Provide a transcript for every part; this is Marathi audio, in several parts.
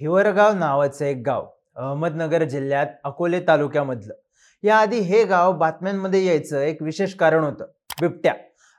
हिवरगाव नावाचं एक गाव अहमदनगर जिल्ह्यात अकोले तालुक्यामधलं. याआधी हे गाव बातम्यांमध्ये यायचं एक विशेष कारण होतं बिबट्या.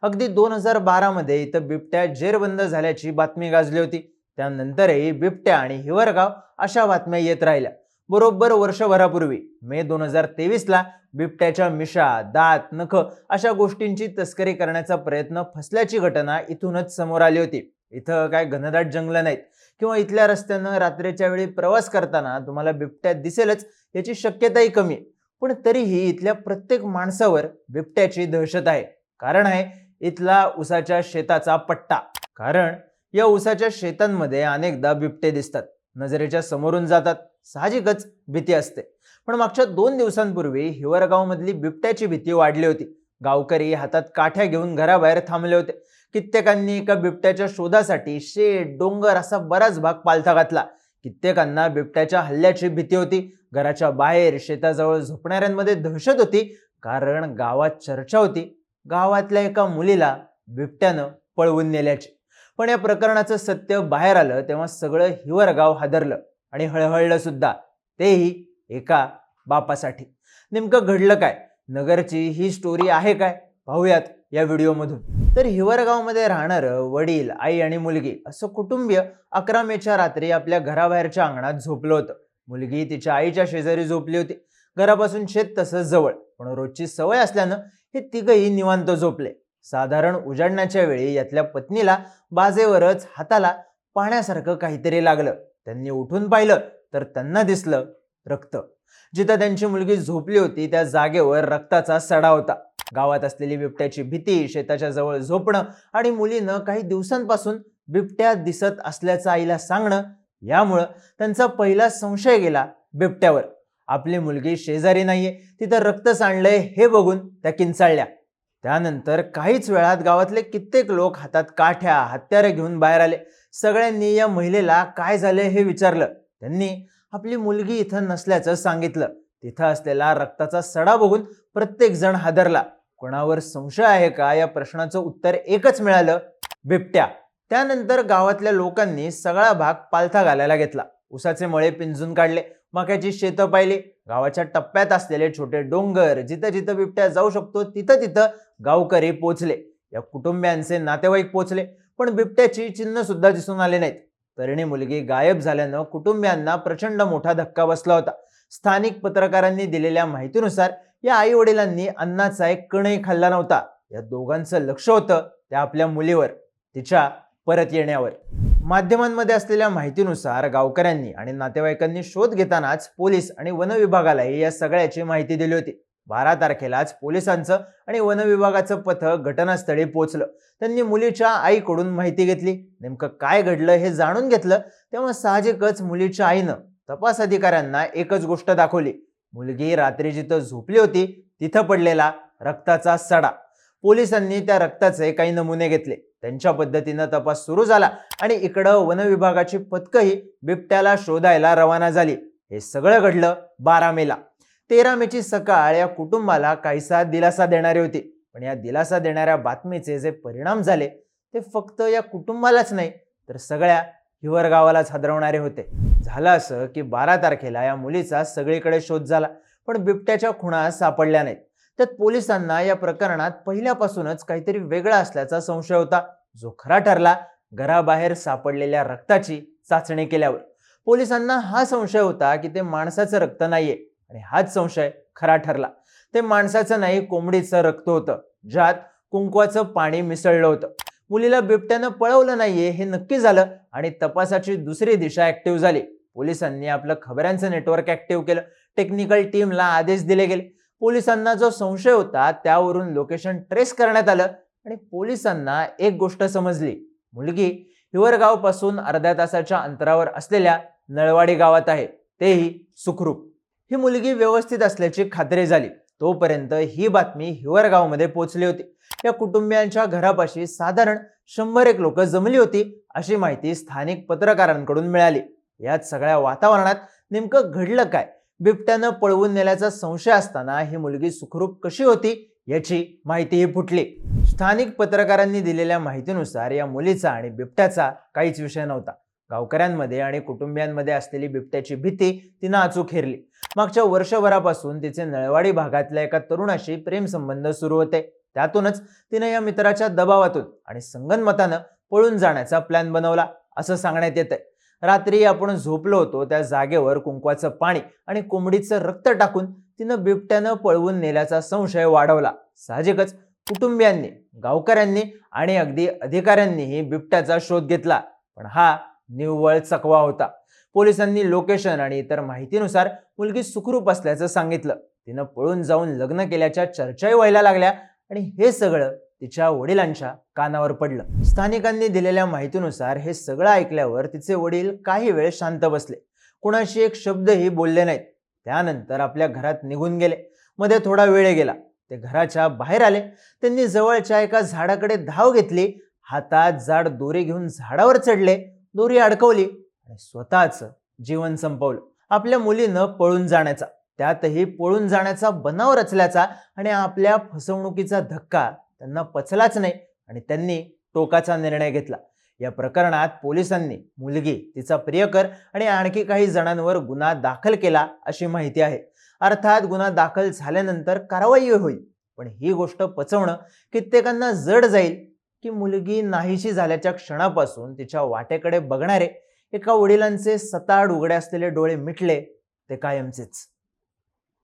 अगदी दोन हजार बारामध्ये इथं बिबट्या जेरबंद झाल्याची बातमी गाजली होती. त्यानंतरही बिबट्या आणि हिवरगाव अशा बातम्या येत राहिल्या. बरोबर वर्षभरापूर्वी मे दोन हजार तेवीसला बिबट्याच्या मिशा दात नख अशा गोष्टींची तस्करी करण्याचा प्रयत्न फसल्याची घटना इथूनच समोर आली होती. इथं काय घनदाट जंगलं नाहीत. किंवा इथल्या रस्त्यानं रात्रीच्या वेळी प्रवास करताना तुम्हाला बिबट्या दिसेलच याची शक्यताही कमी. आहे. पण तरीही इथल्या प्रत्येक माणसावर बिबट्याची दहशत आहे. कारण आहे इथला उसाच्या शेताचा पट्टा. कारण या उसाच्या शेतांमध्ये अनेकदा बिबटे दिसतात. नजरेच्या समोरून जातात. साहजिकच भीती असते. पण मागच्या दोन दिवसांपूर्वी हिवरगावमधली बिबट्याची भीती वाढली होती. गावकरी हातात काठ्या घेऊन घराबाहेर थांबले होते. कित्येकांनी एका बिबट्याच्या शोधासाठी शेत डोंगर असा बराच भाग पालथा घातला. कित्येकांना बिबट्याच्या हल्ल्याची भीती होती. घराच्या बाहेर शेताजवळ झोपणाऱ्यांमध्ये दहशत होती कारण गावात चर्चा होती. गावातल्या एका मुलीला बिबट्यानं पळवून नेल्याची. पण या प्रकरणाचं सत्य बाहेर आलं तेव्हा सगळं हिवरगाव हादरलं आणि हळहळलं सुद्धा. तेही एका बापासाठी. नेमकं घडलं काय? नगरची ही स्टोरी आहे काय? पाहूयात या व्हिडिओमधून तर हिवरगावमध्ये राहणारं वडील आई आणि मुलगी असं कुटुंबीय अकरा मेच्या रात्री आपल्या घराबाहेरच्या अंगणात झोपलं होतं. मुलगी तिच्या आईच्या शेजारी झोपली होती. घरापासून शेत तसंच जवळ. पण रोजची सवय असल्यानं हे तिघही निवांत झोपले. साधारण उजाडण्याच्या वेळी यातल्या पत्नीला बाजेवरच हाताला पाण्यासारखं काहीतरी लागलं. त्यांनी उठून पाहिलं तर त्यांना दिसलं रक्त. जिथं त्यांची मुलगी झोपली होती त्या जागेवर रक्ताचा सडा होता. गावात असलेली बिबट्याची भीती शेताच्या जवळ झोपणं आणि मुलीनं काही दिवसांपासून बिबट्या दिसत असल्याचं आईला सांगणं यामुळं त्यांचा पहिला संशय गेला बिबट्यावर. आपली मुलगी शेजारी नाहीये तिथं रक्त सांडलंय हे बघून त्या किंचाळल्या. त्यानंतर काहीच वेळात गावातले कित्येक लोक हातात काठ्या हत्यारे घेऊन बाहेर आले. सगळ्यांनी या महिलेला काय झालंय हे विचारलं. त्यांनी आपली मुलगी इथं नसल्याचं सांगितलं. तिथं असलेला रक्ताचा सडा बघून प्रत्येक जण हादरला. कोणावर संशय आहे का? या प्रश्नाचं उत्तर एकच मिळालं बिबट्या. त्यानंतर गावातल्या लोकांनी सगळा भाग पालथा घालायला घेतला. उसाचे मळे पिंजून काढले. मक्याची शेतं पाहिली. गावाच्या टप्प्यात असलेले छोटे डोंगर जिथं जिथं बिबट्या जाऊ शकतो तिथं तिथं गावकरी पोचले. या कुटुंबियांचे नातेवाईक पोचले. पण बिबट्याची चिन्ह सुद्धा दिसून आले नाहीत. तरुणी मुलगी गायब झाल्यानं कुटुंबियांना प्रचंड मोठा धक्का बसला होता. स्थानिक पत्रकारांनी दिलेल्या माहितीनुसार या आई वडिलांनी अन्नाचा एक कणही खाल्ला नव्हता. या दोघांचं लक्ष होतं त्या आपल्या मुलीवर तिच्या परत येण्यावर. माध्यमांमध्ये असलेल्या माहितीनुसार गावकऱ्यांनी आणि नातेवाईकांनी शोध घेतानाच पोलीस आणि वन विभागालाही या सगळ्याची माहिती दिली होती. बारा तारखेलाच पोलिसांचं आणि वनविभागाचं पथक घटनास्थळी पोहोचलं. त्यांनी मुलीच्या आईकडून माहिती घेतली. नेमकं काय घडलं हे जाणून घेतलं. तेव्हा साहजिकच मुलीच्या आईनं तपास अधिकाऱ्यांना एकच गोष्ट दाखवली. मुलगी रात्री जिथं झोपली होती तिथं पडलेला रक्ताचा सडा. पोलिसांनी त्या रक्ताचे काही नमुने घेतले. त्यांच्या पद्धतीनं तपास सुरू झाला आणि इकडं वनविभागाची पथकंही पथकही बिबट्याला शोधायला रवाना झाली. हे सगळं घडलं बारा मेला. तेरा मेची सकाळ या कुटुंबाला काहीसा दिलासा देणारी होती. पण या दिलासा देणाऱ्या बातमीचे जे परिणाम झाले ते फक्त या कुटुंबालाच नाही तर सगळ्या हिवर गावालाच हादरवणारे होते. झालं असं की बारा तारखेला या मुलीचा सगळीकडे शोध झाला पण बिबट्याच्या खुणा सापडल्या नाहीत. त्यात पोलिसांना या प्रकरणात पहिल्यापासूनच काहीतरी वेगळा असल्याचा संशय होता. जो खरा ठरला घराबाहेर सापडलेल्या रक्ताची चाचणी केल्यावर. पोलिसांना हा संशय होता की ते माणसाचं रक्त नाहीये. आणि हाच संशय खरा ठरला. ते माणसाचं नाही कोंबडीचं रक्त होतं. ज्यात कुंकवाचं पाणी मिसळलं होतं. मुलीला बिबट्यानं पळवलं नाहीये हे नक्की झालं आणि तपासाची दुसरी दिशा ऍक्टिव्ह झाली. पोलिसांनी आपलं खबरांचं नेटवर्क ऍक्टिव्ह केलं. टेक्निकल टीमला आदेश दिले गेले. पोलिसांना जो संशय होता त्यावरून लोकेशन ट्रेस करण्यात आलं आणि पोलिसांना एक गोष्ट समजली. मुलगी हिवरगावपासून अर्ध्या तासाच्या अंतरावर असलेल्या नळवाडी गावात आहे. तेही सुखरूप. ही मुलगी व्यवस्थित असल्याची खात्री झाली. तोपर्यंत ही बातमी हिवरगावमध्ये पोहोचली होती. या कुटुंबियांच्या घरापाशी साधारण शंभर एक लोक जमली होती अशी माहिती स्थानिक पत्रकारांकडून मिळाली. यात सगळ्या वातावरणात नेमकं घडलं काय? बिबट्यानं पळवून नेल्याचा संशय असताना ही मुलगी सुखरूप कशी होती याची माहितीही फुटली. स्थानिक पत्रकारांनी दिलेल्या माहितीनुसार या मुलीचा आणि बिबट्याचा काहीच विषय नव्हता. गावकऱ्यांमध्ये आणि कुटुंबियांमध्ये असलेली बिबट्याची भीती तिनं अचूक हेरली. मागच्या वर्षभरापासून तिचे नळवाडी भागातल्या एका तरुणाशी प्रेमसंबंध सुरू होते. त्यातूनच तिनं या मित्राच्या दबावातून आणि संगनमतानं पळून जाण्याचा प्लॅन बनवला असं सांगण्यात येतंय. रात्री आपण झोपलो होतो त्या जागेवर कुंकवाचं पाणी आणि कोंबडीचं रक्त टाकून तिनं बिबट्यानं पळवून नेल्याचा संशय वाढवला. साहजिकच कुटुंबियांनी गावकऱ्यांनी आणि अगदी अधिकाऱ्यांनीही बिबट्याचा शोध घेतला पण हा निव्वळ चकवा होता. पोलिसांनी लोकेशन आणि इतर माहितीनुसार मुलगी सुखरूप असल्याचं सांगितलं. तिनं पळून जाऊन लग्न केल्याच्या चर्चाही व्हायला लागल्या आणि हे सगळं तिच्या वडिलांच्या कानावर पडलं. स्थानिकांनी दिलेल्या माहितीनुसार हे सगळं ऐकल्यावर तिचे वडील काही वेळ शांत बसले. कुणाशी एक शब्दही बोलले नाहीत. त्यानंतर आपल्या घरात निघून गेले. मध्ये थोडा वेळ गेला. ते घराच्या बाहेर आले. त्यांनी जवळच्या एका झाडाकडे धाव घेतली. हातात जाड दोरी घेऊन झाडावर चढले. दोरी अडकवली. आणि स्वतःच जीवन संपवलं. आपल्या मुलीनं पळून जाण्याचा त्यातही पळून जाण्याचा बनाव रचल्याचा आणि आपल्या फसवणुकीचा धक्का त्यांना पचलाच नाही आणि त्यांनी टोकाचा निर्णय घेतला. या प्रकरणात पोलिसांनी मुलगी तिचा प्रियकर आणि आणखी काही जणांवर गुन्हा दाखल केला अशी माहिती आहे. अर्थात गुन्हा दाखल झाल्यानंतर कारवाई होईल पण ही गोष्ट पचवणं कित्येकांना जड जाईल की मुलगी नाहीशी झाल्याच्या क्षणापासून तिच्या वाटेकडे बघणारे एका वडिलांचे सताड उघडे असलेले डोळे मिटले ते कायमचेच.